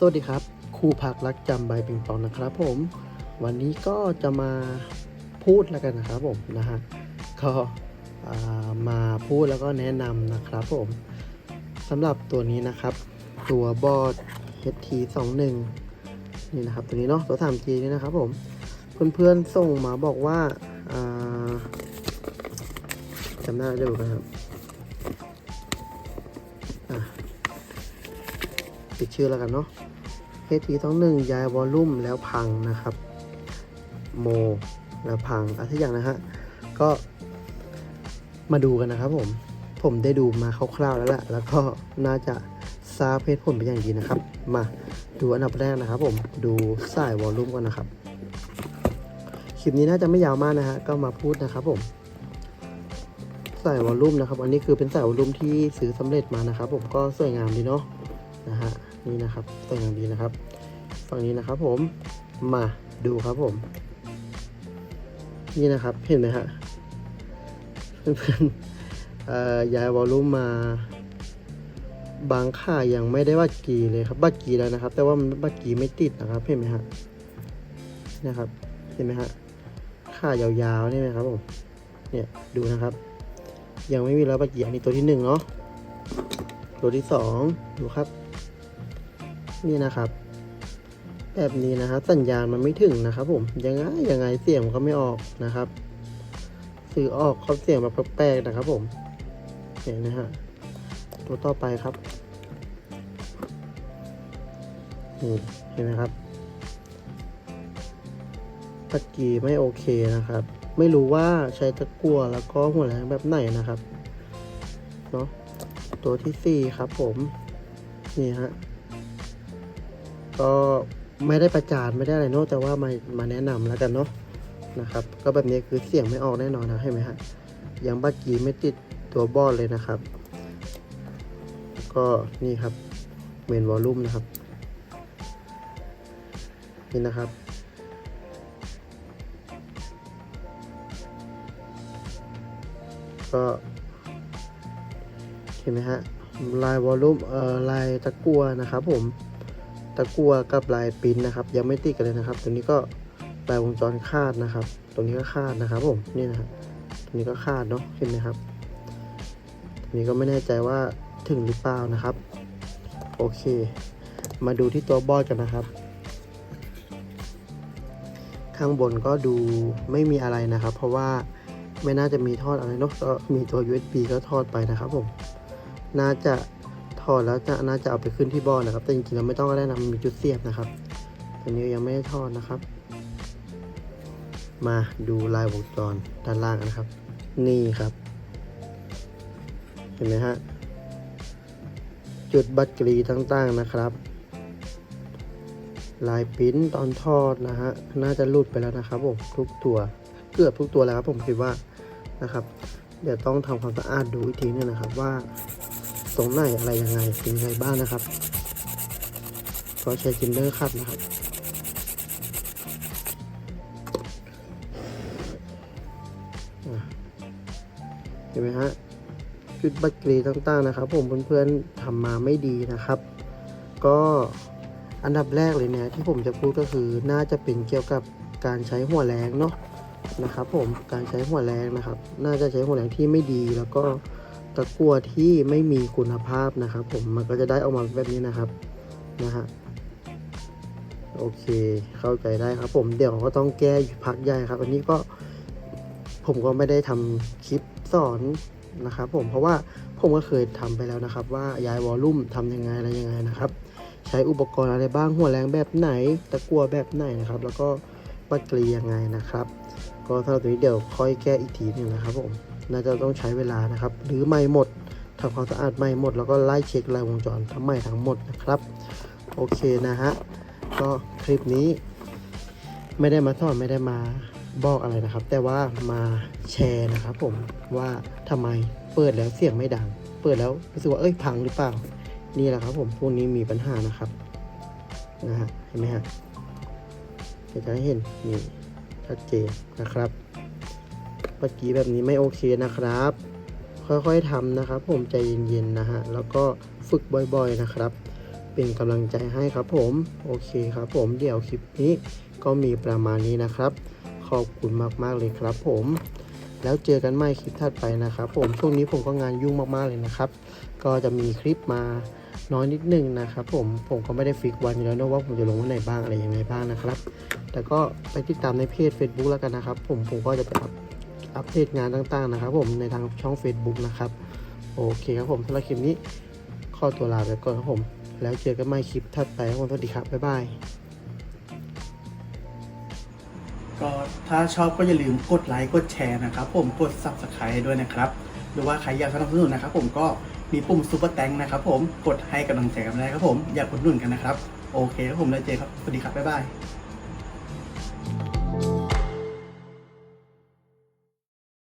สวัสดีครับครูพักรักจำใบปิงปองนะครับผม วันนี้ก็จะมาพูดแล้วกันนะครับผมนะฮะก็มาพูดแล้วก็แนะนำนะครับผมสำหรับตัวนี้นะครับ ตัวบอด HT21 นี่นะครับตัวนี้เนาะตัว 3G นี่นะครับผม เพื่อนๆส่งมาบอกว่าจำได้เดี๋ยวดูกันครับอะปิดชื่อแล้วกันเนาะ HT ต้องหนึ่งย้ายวอลลุ่มแล้วพังนะครับ โมแล้วพังอะไรทุกอย่างนะฮะ ก็มาดูกันนะครับผม ผมได้ดูมาคร่าวๆแล้วแหละ แล้วก็น่าจะทราบเหตุผลเป็นอย่างดีนะครับ มาดูอันดับแรกนะครับผม ดูสายวอลลุ่มก่อนนะครับ คลิปนี้น่าจะไม่ยาวมากนะฮะ ก็มาพูดนะครับผมสายวอลลุ่มนะครับ อันนี้คือเป็นสายวอลลุ่มที่ซื้อสำเร็จมานะครับ ผมก็สวยงามดีเนาะนะฮะ นี่นะครับสวยงามดีนะครับ ฝั่งนี้นะครับผมมาดูครับผม นี่นะครับเห็นไหมฮะเพื่อนๆเอ่อย้ายวอลลุ่มมาบางค่ายังไม่ได้บัตรกีเลยครับบัตรกีแล้วนะครับ แต่ว่ามันบัตรกีไม่ติดนะครับเห็นไหมฮะนะครับ เห็นไหมฮะค่ายาวๆนี่ไหมครับผมเนี่ยดูนะครับ ยังไม่มีแล้วบัตรกีอันนี้ตัวที่หนึ่งเนาะตัวที่สองดูครับ นี่นะครับ แบบนี้นะครับ สัญญาณมันไม่ถึงนะครับ ผมยังไงยังไงเสียงก็ไม่ออกนะครับ สื่อออกเขาเสียงแบบแปลกๆนะครับ ผมเห็นนะฮะตัวต่อไปครับนี่เห็นไหมครับตะกี้ไม่โอเคนะครับ ไม่รู้ว่าใช้ตะกั่วแล้วก็หัวแรงแบบไหนนะครับเนาะตัวที่สี่ครับผม นี่ฮะ ก็ไม่ได้ประจานไม่ได้อะไรเนาะแต่ว่ามามาแนะนำแล้วกันเนาะนะครับ ก็แบบนี้คือเสียงไม่ออกแน่นอนนะเห็นไหมฮะยังบัตรกีไม่ติดตัวบอดเลยนะครับ ก็นี่ครับเมนวอลลุ่มนะครับ นี่นะครับก็เห็นไหมฮะลายวอลลุ่มเอ่อลายตะกัวนะครับผม ตะกัวกับลายปิ้นนะครับ ยังไม่ติดกันเลยนะครับ ตัวนี้ก็ลายวงจรคาดนะครับ ตรงนี้ก็คาดนะครับผมนี่นะครับตรงนี้ก็คาดเนาะเห็นไหมครับตรงนี้ก็ไม่แน่ใจว่าถึงหรือเปล่านะครับ โอเค มาดูที่ตัวบอร์ดกันนะครับ ข้างบนก็ดูไม่มีอะไรนะครับ เพราะว่าไม่น่าจะมีทอดอะไรเนาะก็มีตัว USB ก็ทอดไปนะครับผม น่าจะ อดแล้วจะน่าจะเอาไปขึ้นที่บอร์ดนะครับ แต่จริงๆเราไม่ต้องก็ได้นะมันมีจุดเสียบนะครับตัวนี้ยังไม่ได้ทอดนะครับ มาดูลายวงจรด้านล่างนะครับ นี่ครับ เห็นไหมฮะจุดบัตรกรีต่างๆนะครับ ลายปิ้นตอนทอดนะฮะน่าจะหลุดไปแล้วนะครับผมทุกตัวเกือบทุกตัวแล้วครับผมคิดว่านะครับ เดี๋ยวต้องทำความสะอาดดูอีกทีนึงนะครับว่า ตรงไหนอะไรยังไงเป็นยังไงบ้างนะครับก็ใช้จินเนอร์ขัดนะครับเห็นไหมฮะจุดบัตรกรีต่างๆนะครับ ผมเพื่อนๆทำมาไม่ดีนะครับ ก็อันดับแรกเลยเนี่ยที่ผมจะพูดก็คือน่าจะเป็นเกี่ยวกับการใช้หัวแรงเนาะนะครับ ผมการใช้หัวแรงนะครับ น่าจะใช้หัวแรงที่ไม่ดีแล้วก็ ตะกั่วที่ไม่มีคุณภาพนะครับ ผมมันก็จะได้ออกมาแบบนี้นะครับนะฮะโอเค เข้าใจได้ครับ ผมเดี๋ยวก็ต้องแก้อยู่พักใหญ่ครับ อันนี้ก็ผมก็ไม่ได้ทำคลิปสอนนะครับ ผมเพราะว่าผมก็เคยทำไปแล้วนะครับ ว่าย้ายวอลลุ่มทำยังไงอะไรยังไงนะครับ ใช้อุปกรณ์อะไรบ้างหัวแรงแบบไหน ตะกั่วแบบไหนนะครับ แล้วก็ปัดกรียังไงนะครับ ก็สำหรับตัวนี้เดี๋ยวค่อยแก้อีกทีหนึงนะครับผม น่าจะต้องใช้เวลานะครับ หรือไม่หมดทำความสะอาดไม่หมด แล้วก็ไล่เช็คลายวงจรทั้งไม่ทั้งหมดนะครับ โอเคนะฮะ ก็คลิปนี้ ไม่ได้มาสอนไม่ได้มาบอกอะไรนะครับ แต่ว่ามาแชร์นะครับผมว่าทำไมเปิดแล้วเสียงไม่ดัง เปิดแล้วรู้สึกว่าเอ้ยพังหรือเปล่า นี่แหละครับผมพวกนี้มีปัญหานะครับนะฮะเห็นไหมฮะเดี๋ยวจะให้เห็นนี่ชัดเจนนะครับ เมื่อกี้แบบนี้ไม่โอเคนะครับ ค่อยๆทำนะครับ ผมใจเย็นๆนะฮะแล้วก็ฝึกบ่อยๆนะครับ เป็นกำลังใจให้ครับผมโอเคครับ ผมเดี๋ยวคลิปนี้ก็มีประมาณนี้นะครับ ขอบคุณมากๆเลยครับ ผม แล้วเจอกันใหม่คลิปถัดไปนะครับ ผมช่วงนี้ผมก็งานยุ่งมากๆเลยนะครับ ก็จะมีคลิปมาน้อยนิดนึงนะครับผมผมก็ไม่ได้ฟิกวันอยู่แล้วนะว่าผมจะลงวันไหนบ้างอะไรยังไงบ้างนะครับ แต่ก็ไปติดตามในเพจ Facebook แล้วกันนะครับ ผมผมก็จะไปอัป อัปเดตงานต่างๆนะครับ ผมในทางช่อง Facebook นะครับโอเคครับผมสำหรับคลิปนี้ข้อตัวลาไปก่อนครับผม แล้วเจอกันใหม่คลิปถัดไปครับผมสวัสดีครับบ๊ายบายก็ถ้าชอบก็อย่าลืมกดไลค์กดแชร์นะครับ ผมกด subscribe ด้วยนะครับ หรือว่าใครอยากสนับสนุนนะครับ ผมก็มีปุ่มซุปเปอร์แตงนะครับ ผมกดให้กำลังใจกันได้ครับผมอยากกดหนุนกันนะครับ โอเคครับผมแล้วเจอครับสวัสดีครับบ๊ายบาย